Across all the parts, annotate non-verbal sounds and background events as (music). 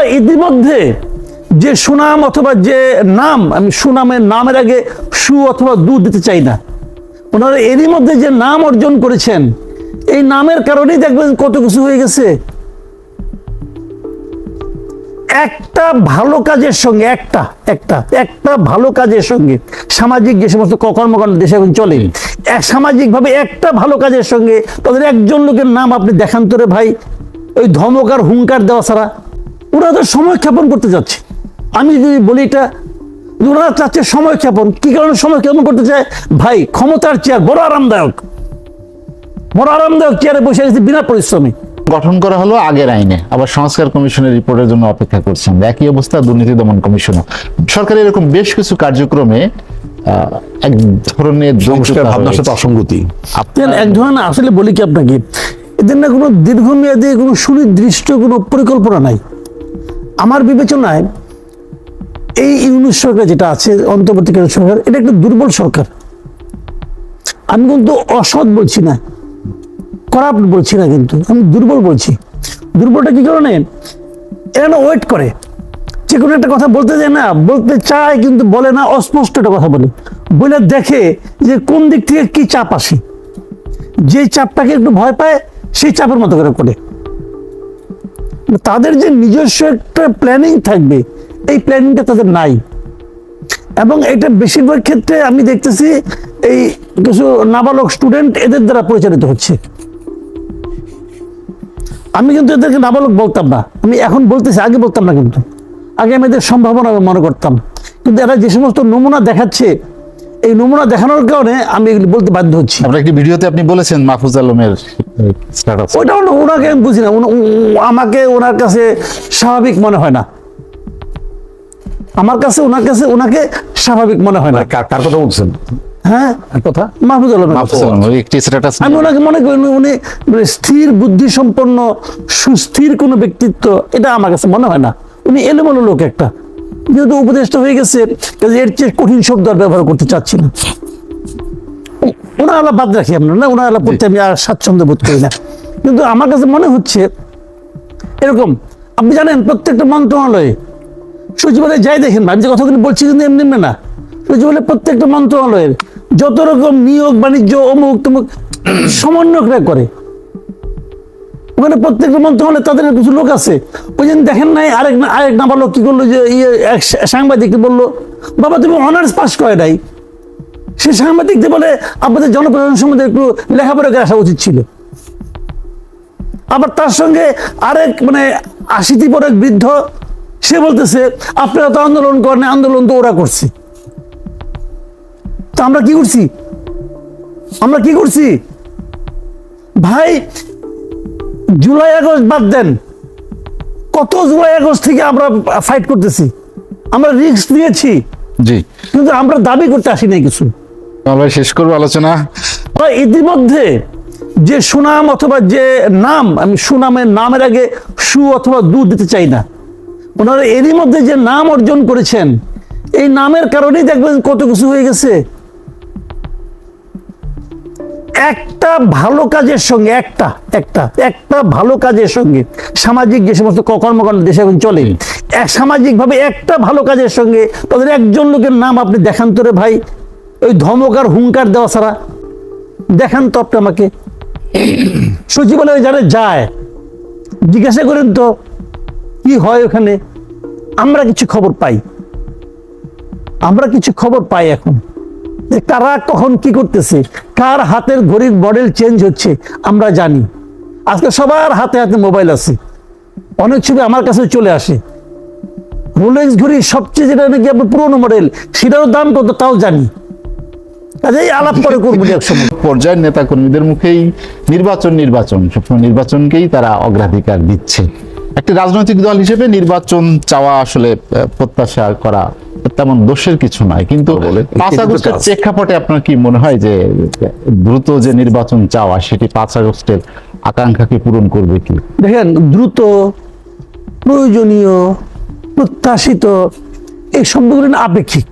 বা ইতিমধ্যে যে সুনাম অথবা যে নাম, আমি সুনামের নামের আগে সু অথবা দু দিতে চাই না। ওনারা এরই মধ্যে যে নাম অর্জন করেছেন, এই নামের কারণেই দেখবেন কত কিছু হয়ে গেছে। একটা ভালো কাজের সঙ্গে, একটা একটা একটা ভালো কাজের সঙ্গে, সামাজিক যে সমস্ত কর্মকাণ্ড দেশে এখন চলে সামাজিকভাবে একটা ভালো কাজের সঙ্গে তাদের একজন লোকের নাম আপনি দেখান তোরে ভাই, ওই ধমক আর হুঙ্কার দেওয়া ছাড়া। ওরা তো সময় ক্ষেপণ করতে যাচ্ছে। আমি যদি বলি এটা ওরা চাচ্ছে সময় ক্ষেপণ। কি কারণে সময় ক্ষেপণ করতে চায়? ভাই ক্ষমতার চেয়ার বড় আরামদায়ক। বড় আরামদায়ক চেয়ারে বসে গেছে বিনা পরিশ্রমে। গঠন করা হলো আগের আইনে। আবার সংস্কার কমিশনের রিপোর্টের জন্য অপেক্ষা করছেন। একই অবস্থা দুর্নীতি দমন কমিশনও। সরকার এরকম বেশ কিছু কার্যক্রমে আহ, এক ধরনের ভাবনার সাথে। অসঙ্গতি। দেন এক ধরনের আসলে বলি কি আপনাকে এদের না কোনো দীর্ঘমেয়াদী কোনো সুনির্দিষ্ট কোনো পরিকল্পনা নাই। আমার বিবেচনায় এই ইউনিট সরকার যেটা আছে, অন্তর্বর্তীকালীন সরকার, এটা একটা দুর্বল সরকার। আমি কিন্তু অসৎ বলছি না, করাপ্ট বলছি না কিন্তু, আমি দুর্বল বলছি। দুর্বলটা কি কারণে? এরা না ওয়েট করে। যে কোনো একটা কথা বলতে যায় না, বলতে চায় কিন্তু বলে না, অস্পষ্ট একটা কথা বলে। বলে দেখে যে কোন দিক থেকে কি চাপ আসে। যে চাপটাকে একটু ভয় পায়, সেই চাপের মতো করে করে। তাদের যে নিজস্ব একটা প্ল্যানিং থাকবে, এই প্ল্যানিংটা তাদের নাই। এবং এটা বেশিরভাগ ক্ষেত্রে আমি দেখতেছি এই কিছু নাবালক স্টুডেন্ট এদের দ্বারা পরিচালিত হচ্ছে। আমি কিন্তু এদেরকে নাবালক বলতাম না। আমি এখন বলতেছি, আগে বলতাম না কিন্তু। আগে আমি এদের সম্ভাবনা মনে করতাম। কিন্তু এরা যে সমস্ত নমুনা দেখাচ্ছে এই নমুনা দেখানোর কারণে আমি বলতে বাধ্য হচ্ছি। আপনার একটি ভিডিওতে আপনি বলেছেন মাহফুজ আলমের স্ট্যাটাস ওইটা ওনাকে আমি বুঝি না। আমাকে ওনার কাছে স্বাভাবিক মনে হয় না। আমার কাছে ওনার কাছে ওনাকে স্বাভাবিক মনে হয় না। কার কার কথা বলছেন? হ্যাঁ? কথা? মাহফুজ আলম একটি স্ট্যাটাস আমি ওনাকে মনে করি উনি- উনি মানে স্থির বুদ্ধি সম্পন্ন সুস্থির কোনো ব্যক্তিত্ব এটা আমার কাছে মনে হয় না। উনি এলোমেলো লোক একটা। যেহেতু উপদেষ্টা হয়ে গেছে এর চেয়ে কঠিন শব্দ আর ব্যবহার করতে চাচ্ছি না। ওনার আলাপ বাদ রাখি আমরা, না? ওনার আলাপ করতে আমি আর স্বাচ্ছন্দ্য বোধ করি না। কিন্তু আমার কাছে মনে হচ্ছে, এরকম, আপনি জানেন প্রত্যেকটা মন্ত্রণালয়ে সচিবালয়ে যাই দেখেন, আমি যে কথাগুলো বলছি কিন্তু এমনি এমনি না। সচিবালয়ে প্রত্যেকটা মন্ত্রণালয়ের যত রকম নিয়োগ, বাণিজ্য অমুক তমুক সমন্বয়করা করে ওখানে প্রত্যেকটা মন্ত্রণালয়ে তাদের কিছু লোক আছে। ওই দিন দেখেন নাই, আরেক আরেক নাবালক কি করল যে ইয়ে এক সাংবাদিককে বলল, বাবা, তুমি অনার্স পাস করে নাই। সে সাংবাদিকদের বলে, আপনাদের জনপ্রশাসন সম্বন্ধে একটু লেখাপড়া করে আসা উচিত ছিল। আবার তার সঙ্গে আরেক মানে আশিটি পর এক বৃদ্ধ, সে বলতেছে, আপনারা তো আন্দোলন করেন আন্দোলন তো ওরা করছে। তো আমরা কি করছি? আমরা কি করছি? ভাই জুলাই আগস্ট বাদ দেন। কত জুলাই আগস্ট থেকে আমরা ফাইট করতেছি? আমরা রিস্ক নিয়েছি। জি। কিন্তু আমরা দাবি করতে আসি নাই কিছু। আমরা শেষ করব আলোচনা। ইতিমধ্যে যে সুনাম অথবা যে নাম আমি সুনামের নামের আগে সু অথবা দু দিতে চাই না। ওনারা এরই মধ্যে যে নাম অর্জন করেছেন এই নামের কারণেই দেখবেন কত কিছু হয়ে গেছে। একটা ভালো কাজের সঙ্গে, একটা একটা একটা ভালো কাজের সঙ্গে সামাজিক যে সমস্ত কর্মকাণ্ড দেশে এখন চলে সামাজিকভাবে একটা ভালো কাজের সঙ্গে তাদের একজন লোকের নাম আপনি দেখান তোরে ভাই। ওই ধমক আর হুঙ্কার দেওয়া ছাড়া দেখান তো আপনি আমাকে। সচিবালয়ে যারা যায়, জিজ্ঞাসা করেন তো, কি হয় ওখানে? আমরা কিছু খবর পাই। আমরা কিছু খবর পাই এখন। কারা কখন কি করতেছে, কার হাতের ঘড়ির মডেল চেঞ্জ হচ্ছে, আমরা জানি। আজকে সবার হাতে হাতে মোবাইল আছে। অনেক ছবি আমার কাছে চলে আসে। রোলেক্স ঘড়ির সবচেয়ে যেটা নাকি আপনার পুরোনো মডেল সেটারও দাম কত তাও জানি। কাজেই আলাপ করে করব এক সময় পর্যায়ের নেতা কর্মীদের মুখেই নির্বাচন নির্বাচন, সবসময় নির্বাচনকেই তারা অগ্রাধিকার দিচ্ছে। একটি রাজনৈতিক দল হিসেবে নির্বাচন চাওয়া আসলে প্রত্যাশা করা তেমন দোষের কিছু নয়। কিন্তু পাঁচ আগস্টের প্রেক্ষাপটে আপনার কি মনে হয় যে দ্রুত যে নির্বাচন চাওয়া সেটি পাঁচ আগস্টের আকাঙ্ক্ষাকে পূরণ করবে কি? দেখেন দ্রুত প্রয়োজনীয় প্রত্যাশিত এই শব্দগুলো না আপেক্ষিক।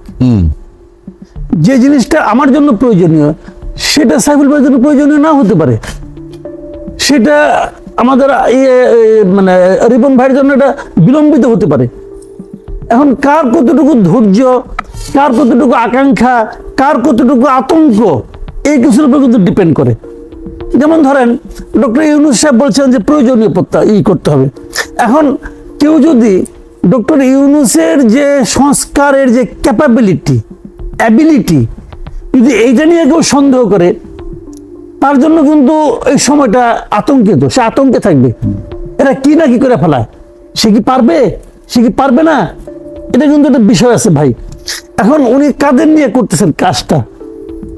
যে জিনিসটা আমার জন্য প্রয়োজনীয় সেটা সাইফুল ভাইয়ের জন্য প্রয়োজনীয় না হতে পারে। সেটা আমাদের মানে রিপন ভাইয়ের জন্য এটা বিলম্বিত হতে পারে। এখন কার কতটুকু ধৈর্য, কার কতটুকু আকাঙ্ক্ষা, কার কতটুকু আতঙ্ক, এই কিছুর উপর কিন্তু ডিপেন্ড করে। যেমন ধরেন, ডক্টর ইউনুস সাহেব বলছেন যে প্রয়োজনীয় প্রত্যা ই করতে হবে। এখন কেউ যদি ডক্টর ইউনুসের যে সংস্কারের যে ক্যাপাবিলিটি অ্যাবিলিটি যদি এইটা নিয়ে কেউ সন্দেহ করে তার জন্য কিন্তু এই সময়টা আতঙ্কিত, সে আতঙ্কে থাকবে। এরা কি না কি করে ফেলায়? সে কি পারবে? সে কি পারবে না? এটা কিন্তু একটা বিষয় আছে ভাই। এখন উনি কাদের নিয়ে করতেছেন কাজটা?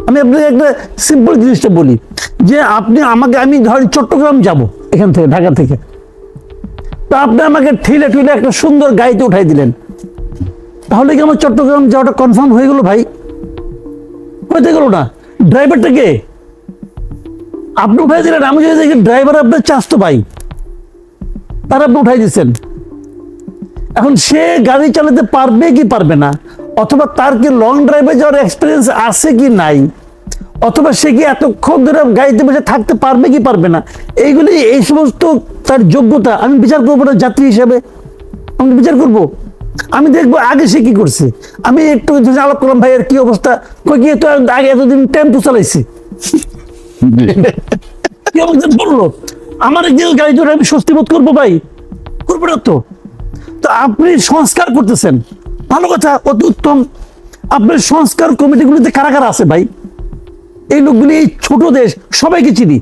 আমি আপনাকে একটা সিম্পল জিনিসটা বলি, যে আপনি আমাকে, আমি ধরেন চট্টগ্রাম যাব এখান থেকে, ঢাকা থেকে। তো আপনি আমাকে ঠেলে ঠেলে একটা সুন্দর গাড়িতে উঠাই দিলেন। তাহলে কি আমার চট্টগ্রাম যাওয়াটা কনফার্ম হয়ে গেল ভাই? হইতে গেল না। ড্রাইভারটা কে? আপনি উঠাই দিলেন, আমি যদি ড্রাইভার আপনার চাস্তো ভাই। তার আপনি উঠাই দিচ্ছেন। এখন সে গাড়ি চালাতে পারবে কি পারবে না? অথবা তার কি লং ড্রাইভে যাওয়ার এক্সপিরিয়েন্স আছে কি নাই? অথবা সে কি এতক্ষণ ধরে গাড়িতে বসে থাকতে পারবে কি পারবে না? এইগুলি, এই সমস্ত তার যোগ্যতা আমি বিচার করব না যাত্রী হিসাবে। আমি বিচার করব। আমি দেখব আগে সে কি করছে। আমি একটু আলাপ করলাম ভাইয়ের কি অবস্থা? কই, গিয়ে তো আগে এতদিন টেম্পো চালাইছি। বলল? আমার যে গাড়ি ধরে আমি স্বস্তি বোধ করব ভাই। করব তো। তো আপনি সংস্কার করতেছেন। ভালো কথা, অতি উত্তম। সংস্কার কারা কারা আছে ভাই? এই লোকগুলি এই ছোট দেশ, সবাইকে চিনি।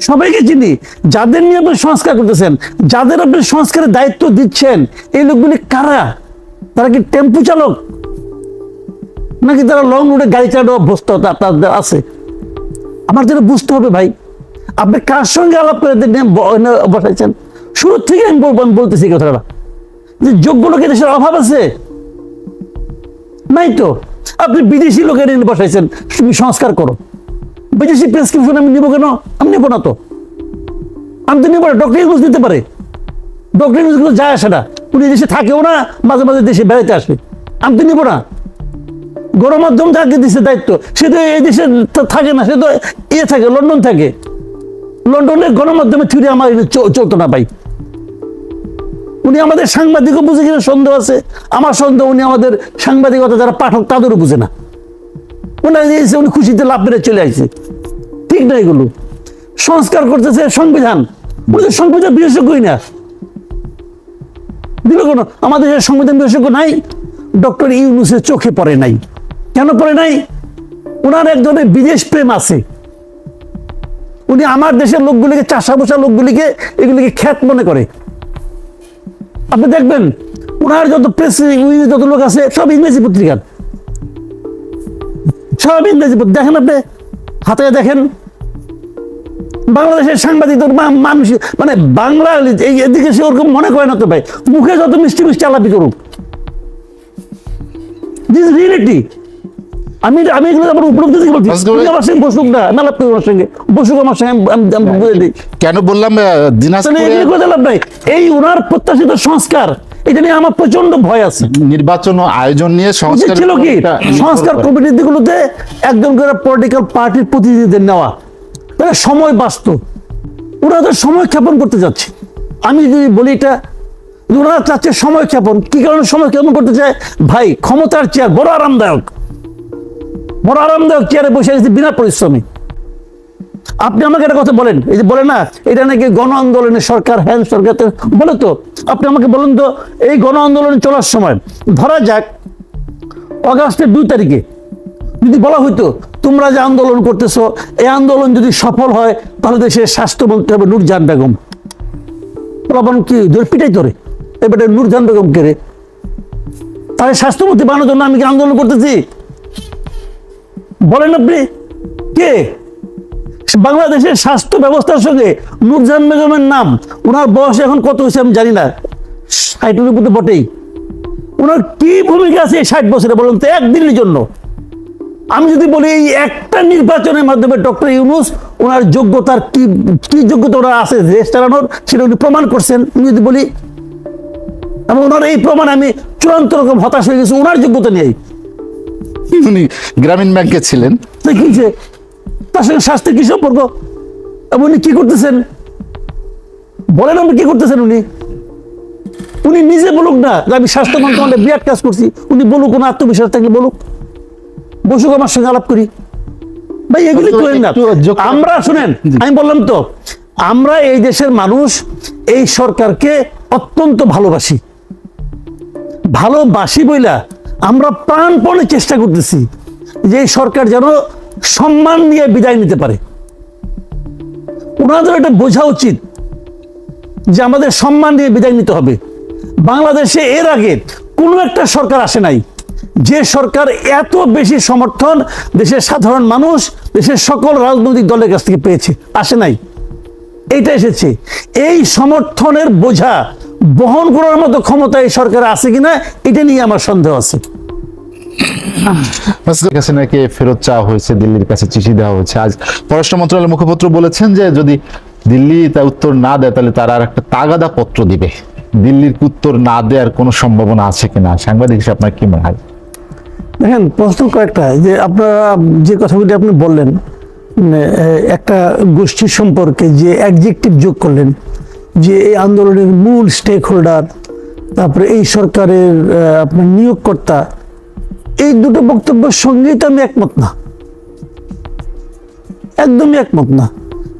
সবাইকে চিনি। যাদের নিয়ে আপনি সংস্কার করতেছেন, যাদের আপনি সংস্কারের দায়িত্ব দিচ্ছেন, এই লোকগুলি কারা? তারা কি টেম্পু চালক? নাকি তারা লং রুটে গাড়ি চালানো অভ্যস্ত তাদের আছে? আমার যেটা বুঝতে হবে ভাই। আপনি কার সঙ্গে আলাপ করে বসাইছেন? শুরু থেকে আমি বলতেছি কথাটা। যে যোগ্য লোকের দেশের অভাব আছে? নাই তো। আপনি বিদেশি লোকের এনে বসাইছেন, তুমি সংস্কার করো। বিদেশি প্রেসক্রিপশন আমি নিবো কেন? আমি নেব না তো। আমি তো নেব না ডক্টর ইউজ নিতে পারে। ডক্টর ইউজ কিন্তু যায় আসে না। উনি দেশে থাকেও না, মাঝে মাঝে দেশে বেড়াইতে আসবে আমি তো নেব না। গণমাধ্যম যাকে দিছে দায়িত্ব। সে তো এই দেশে থাকে না, সে তো ইয়ে থাকে, লন্ডন থাকে। লন্ডনে গণমাধ্যমে থিওরি আমার চলতো না ভাই। উনি আমাদের সাংবাদিকও বুঝে কিনা সন্দেহ আছে। আমার সন্দেহ, উনি আমাদের সাংবাদিকতা যারা পাঠক তাদেরও বুঝে না। ওনার উনি খুশিতে লাভ মেরে চলে আসছে ঠিক না এগুলো। সংস্কার করতেছে সংবিধান। উনি সংবিধান বিশেষজ্ঞই না। দিল কোনো আমাদের সংবিধান বিশেষজ্ঞ নাই, ডক্টর ইউনুসের চোখে পড়ে নাই। কেন পড়ে নাই? ওনার একজনের বিদেশ প্রেম আছে। উনি আমার দেশের লোকগুলিকে চাষা বসা লোকগুলিকে, এগুলিকে খ্যাত মনে করে। আপনি দেখবেন, ওনার যত প্রেস যত লোক আছে, সব ইংরেজি পত্রিকার। সব ইংরেজি দেখেন আপনি, হাতে দেখেন, বাংলাদেশের সাংবাদিক মানুষ মানে বাংলা এই এদিকে সে ওরকম মনে করে না তো ভাই। মুখে যত মিষ্টি মিষ্টি আলাপি করুক। দিস রিয়েলিটি আমি আমি এগুলো আমার উপলব্ধি থেকে বলছি। তুমি আমার সঙ্গে বসুক না করি আমার সঙ্গে। বসুক আমার সঙ্গে আমি- বুঝে দিই। কেন বললাম দিনাজপুরে এগুলো করে লাভ নাই। এই ওনার প্রত্যাশিত সংস্কার এটা নিয়ে আমার প্রচণ্ড ভয় আছে। নির্বাচন আয়োজন নিয়ে সংস্কার ছিল কি? সংস্কার কমিটির দিকগুলোতে একজন করে পলিটিক্যাল পার্টির প্রতিনিধিদের নেওয়া। তাহলে সময় বাঁচত। ওরা তো সময় ক্ষেপণ করতে যাচ্ছে। আমি যদি বলি এটা ওরা চাচ্ছে সময় ক্ষেপণ। কি কারণে সময় ক্ষেপণ করতে চায়? ভাই ক্ষমতার চেয়ার বড় আরামদায়ক। বড় আরামদায়ক চেয়ারে বসে গেছে বিনা পরিশ্রমে। আপনি আমাকে একটা কথা বলেন, এই যে বলে না, এটা নাকি গণ আন্দোলনের সরকার, হ্যান সরকার বলে তো, আপনি আমাকে বলুন তো, এই গণ আন্দোলন চলার সময়, ধরা যাক, অগাস্টের দুই তারিখে, যদি বলা হইতো, তোমরা যে আন্দোলন করতেছো, এই আন্দোলন যদি সফল হয়, তাহলে দেশের স্বাস্থ্যমন্ত্রী হবে নূরজাহান বেগম। বলবেন কি, ধরে পিটাই তোরে, এবারে নূরজাহান বেগম কে রে। তাহলে স্বাস্থ্যমন্ত্রী বানানোর জন্য আমি কি আন্দোলন করতেছি? বলেন আপনি। কে? বাংলাদেশের স্বাস্থ্য ব্যবস্থার সঙ্গে নূরজাহান বেগমের নাম। ওনার বয়স এখন কত হয়েছে আমি জানি না। ষাটের উপরে বটেই। ওনার কি ভূমিকা আছে এই ষাট বছরে বলুন তো, একদিনের জন্য? আমি যদি বলি এই একটা নির্বাচনের মাধ্যমে ডক্টর ইউনুস ওনার যোগ্যতার কি কি যোগ্যতা ওনার আছে, দেশ চালানোর, সেটা উনি প্রমাণ করছেন। আমি যদি বলি, এবং ওনার এই প্রমাণ আমি চূড়ান্ত রকম হতাশ হয়ে গেছি, ওনার যোগ্যতা নিয়েই। (laughs) উনি গ্রামীণ ব্যাংকে ছিলেন। দেখিয়েছে তার সঙ্গে স্বাস্থ্যের কি সম্পর্ক? উনি কি করতেছেন? বলেন আপনি কি করতেছেন উনি? উনি নিজে বলুক না যে আমি স্বাস্থ্য মন্ত্রণালয়ে বিরাট কাজ করছি। উনি বলুক কোনো আত্মবিশ্বাস থাকলে বলুক। বসুক আমার সঙ্গে আলাপ করি। ভাই এগুলি করেন না। আমরা শুনেন আমি বললাম তো আমরা এই দেশের মানুষ এই সরকারকে অত্যন্ত ভালোবাসি। ভালোবাসি বইলা আমরা প্রাণপণে চেষ্টা করতেছি যে সরকার যেন সম্মান নিয়ে বিদায় নিতে পারে। ওনাদের এটা বোঝা উচিত যে আমাদের সম্মান নিয়ে বিদায় নিতে হবে। বাংলাদেশে এর আগে কোনো একটা সরকার আসে নাই। যে সরকার এত বেশি সমর্থন দেশের সাধারণ মানুষ, দেশের সকল রাজনৈতিক দলের কাছ থেকে পেয়েছে, আসে নাই। এইটা এসেছে। এই সমর্থনের বোঝা বহন করার মতো ক্ষমতা এই সরকার আছে কিনা এটা নিয়ে আমার সন্দেহ আছে। শেখ হাসিনাকে ফেরত চাওয়া হয়েছে দিল্লির কাছে চিঠি দেওয়া হয়েছে? আজ পররাষ্ট্র মন্ত্রণালয়ের মুখপাত্র বলেছেন যে যদি দিল্লি তা উত্তর না দেয় তাহলে তারা আর একটা তাগাদা পত্র দিবে। দিল্লির উত্তর না দেওয়ার কোনো সম্ভাবনা আছে কিনা সাংবাদিক হিসেবে আপনার কি মনে হয়? দেখেন প্রশ্ন কয়েকটা। যে আপনারা যে কথাগুলি আপনি বললেন মানে, একটা গোষ্ঠীর সম্পর্কে যে অ্যাডজেক্টিভ যোগ করলেন যে এই আন্দোলনের মূল স্টেক হোল্ডার তারপরে এই সরকারের আপনার নিয়োগকর্তা এই দুটো বক্তব্যের সঙ্গেই তো আমি একমত না। একদমই একমত না।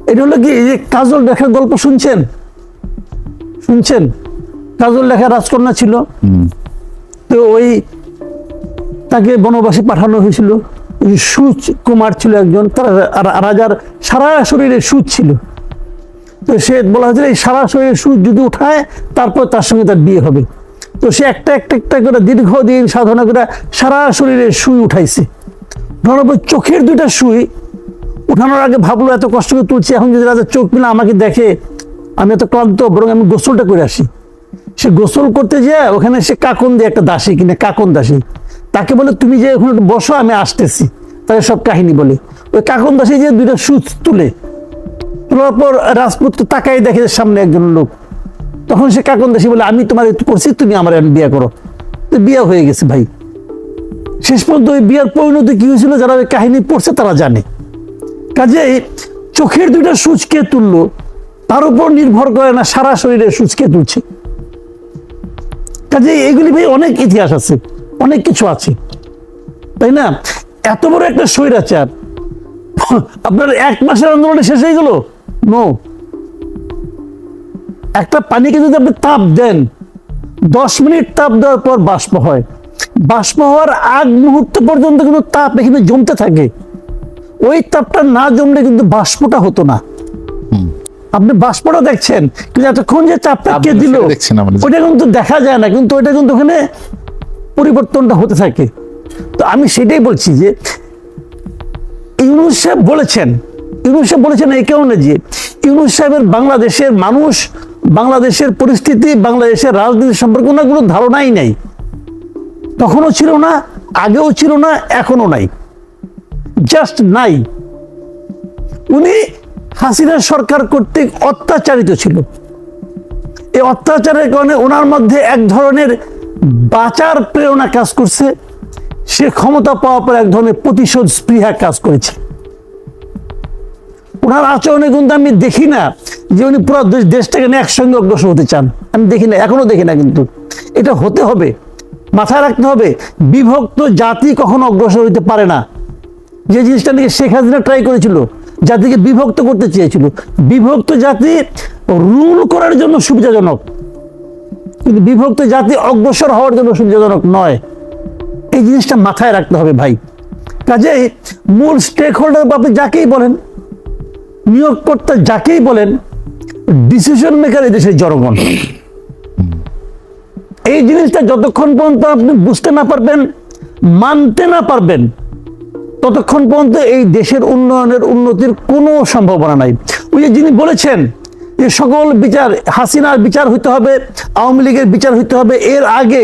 এটা হলো কি যে কাজল রেখার গল্প শুনছেন? শুনছেন? কাজল রেখা রাজকন্যা ছিল। তো ওই তাকে বনবাসে পাঠানো হয়েছিল। ওই সুচ কুমার ছিল একজন তার রাজার সারা শরীরে সুচ ছিল। তো সে বলা হয়েছিল, এই সারা শরীরে সুচ যদি উঠায়, তারপর তার সঙ্গে তার বিয়ে হবে। তো সে একটা একটা একটা করে দীর্ঘদিন সাধনা করে সারা শরীরে সুই উঠাইছে। পর চোখের দুইটা সুই উঠানোর আগে ভাবলো, এত কষ্ট করে তুলছি, এখন যদি রাজা চোখ মিলে আমাকে দেখে, আমি এত ক্লান্ত, বরং আমি গোসলটা করে আসি। সে গোসল করতে যায় ওখানে সে কাকন দিয়ে একটা দাসী কিনে, কাকন দাসী। তাকে বলে, তুমি যে ওখানে বসো, আমি আসতেছি। তাকে সব কাহিনী বলে। ওই কাকন দাসী যে দুইটা সুচ তুলে তোলার পর রাজপুত্র তাকাই দেখে সামনে একজন লোক। তখন সে কাকন দাসী বলে, আমি তোমার একটু করছি তুমি আমার বিয়ে করো। বিয়ে হয়ে গেছে ভাই। শেষ পর্যন্ত ওই বিয়ার পরিণতি কি হয়েছিল, যারা ওই কাহিনী পড়ছে তারা জানে। কাজেই চোখের দুইটা সুচ কে তুললো, তার উপর নির্ভর করে না সারা শরীরে সুচ কে তুলছে। কাজে এগুলি ভাই অনেক ইতিহাস আছে, অনেক কিছু আছে। তাই না? এত বড় একটা স্বৈরাচার। আপনার এক মাসের আন্দোলনে শেষ হয়ে গেল? নো একটা পানিকে যদি আপনি তাপ দেন দশ মিনিট তাপ দেওয়ার পর বাষ্প হয়। বাষ্প হওয়ার আগ মুহূর্ত পর্যন্ত কিন্তু তাপ এখানে জমতে থাকে। ওই তাপটা না জমলে কিন্তু বাষ্পটা হতো না। আপনি বাষ্পটা দেখছেন কিন্তু এতক্ষণ যে চাপটা তাপ কে দিলে। ওটা কিন্তু দেখা যায় না কিন্তু ওটা কিন্তু ওখানে পরিবর্তনটা হতে থাকে। তো আমি সেটাই বলছি যে ইউনুস সাহেব বলেছেন ইউনুস সাহেব বলেছেন, এই কারণে যে ইউনুস সাহেবের বাংলাদেশের মানুষ, বাংলাদেশের পরিস্থিতি, বাংলাদেশের রাজনীতি সম্পর্কে ওনার কোনো ধারণাই নাই। তখনও ছিল না, আগেও ছিল না, এখনও নাই। জাস্ট নাই। উনি হাসিনা সরকার কর্তৃক অত্যাচারিত ছিল। এই অত্যাচারের কারণে ওনার মধ্যে এক ধরনের বাঁচার প্রেরণা কাজ করছে। সে ক্ষমতা পাওয়ার পর এক ধরনের প্রতিশোধ স্পৃহা কাজ করেছে। ওনার আচরণে কিন্তু আমি দেখি না যে উনি পুরো দেশ- দেশটাকে নিয়ে একসঙ্গে অগ্রসর হতে চান। আমি দেখি না, এখনও দেখি না কিন্তু। এটা হতে হবে। মাথায় রাখতে হবে, বিভক্ত জাতি কখনো অগ্রসর হতে পারে না। যে জিনিসটা নিয়ে শেখ হাসিনা ট্রাই করেছিল, জাতিকে বিভক্ত করতে চেয়েছিল। বিভক্ত জাতি রুল করার জন্য সুবিধাজনক। কিন্তু বিভক্ত জাতি অগ্রসর হওয়ার জন্য সুবিধাজনক নয়। এই জিনিসটা মাথায় রাখতে হবে ভাই। কাজেই মূল স্টেক হোল্ডার বা আপনি যাকেই বলেন নিয়োগকর্তা যাকেই বলেন ডিসিশন মেকার এই দেশের জনগণ। এই জিনিসটা যতক্ষণ পর্যন্ত আপনি বুঝতে না পারবেন, মানতে না পারবেন, ততক্ষণ পর্যন্ত এই দেশের উন্নয়নের উন্নতির কোনো সম্ভাবনা নাই। ওই যে যিনি বলেছেন যে সকল বিচার, হাসিনার বিচার হইতে হবে, আওয়ামী লীগের বিচার হইতে হবে, এর আগে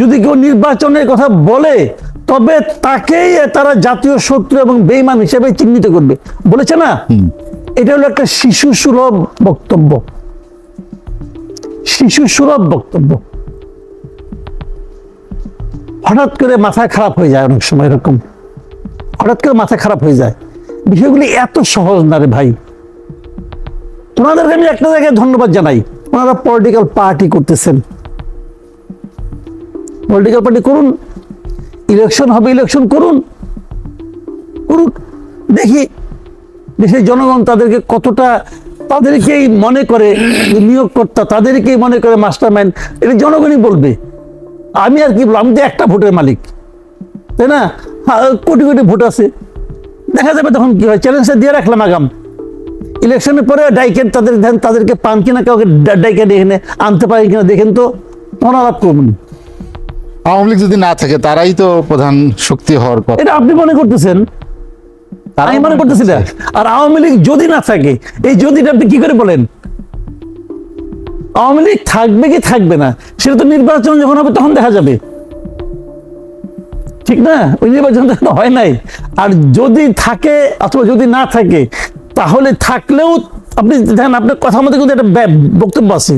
যদি কেউ নির্বাচনের কথা বলে, তবে তাকেই তারা জাতীয় শত্রু এবং বেইমান হিসেবে চিহ্নিত করবে। বলেছে না? এটা হলো একটা শিশু সুলভ বক্তব্য। শিশু সুলভ বক্তব্য। হঠাৎ করে মাথা খারাপ হয়ে যায় অনেক সময় এরকম। হঠাৎ করে মাথা খারাপ হয়ে যায়। বিষয়গুলি এত সহজ না রে ভাই। ওনাদেরকে আমি একটা জায়গায় ধন্যবাদ জানাই। ওনারা পলিটিক্যাল পার্টি করতেছেন। পলিটিক্যাল পার্টি করুন। ইলেকশন হবে ইলেকশন করুন। করুন দেখি দেশের জনগণ তাদেরকে কতটা তাদেরকেই মনে করে নিয়োগকর্তা তাদেরকেই মনে করে মাস্টার মাইন্ড এটা জনগণই বলবে। আমি আর কি বলব আমি তো একটা ভোটের মালিক তাই না? হ্যাঁ, কোটি কোটি ভোট আছে। দেখা যাবে তখন কি হয় চ্যালেঞ্জটা দিয়ে রাখলাম আগাম। ইলেকশনের পরে ডাইকেন তাদের তাদেরকে পান কিনা কাউকে ডাইকে এখানে আনতে পারেন কিনা দেখেন তো তখন আলাপ করবেন। আওয়ামী লীগ যদি না থাকে তারাই তো প্রধান শক্তি হওয়ার কথা এটা আপনি মনে করতেছেন? আমি মনে করতেছি না আর আওয়ামী লীগ যদি না থাকে এই যদিটা আপনি কি করে বলেন? আওয়ামী লীগ থাকবে কি থাকবে না? সেটা তো নির্বাচন যখন হবে তখন দেখা যাবে। ঠিক না? ওই নির্বাচন তো হয় নাই। আর যদি থাকে অথবা যদি না থাকে তাহলে থাকলেও আপনি দেখেন আপনার কথা মধ্যে কিন্তু একটা বক্তব্য আছে।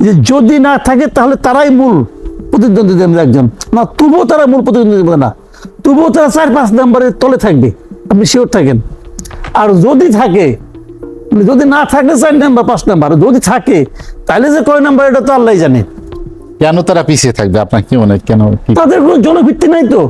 যে যদি না থাকে তাহলে তারাই মূল প্রতিদ্বন্দ্বীদের একজন। না তবুও তারা মূল প্রতিদ্বন্দ্বী না। তবুও তারা চার পাঁচ নম্বরের তলে থাকবে। আপনি শিওর থাকেন? আর যদি থাকে যদি না থাকে চার নাম্বার পাঁচ নাম্বার যদি থাকে তাহলে যে কয় নাম্বার এটা তো আল্লাহ জানে। কেন তারা পিছিয়ে থাকবে? আপনার কি মনে হয়? কেন তাদের কোনো জনভিত্তি নাই তো।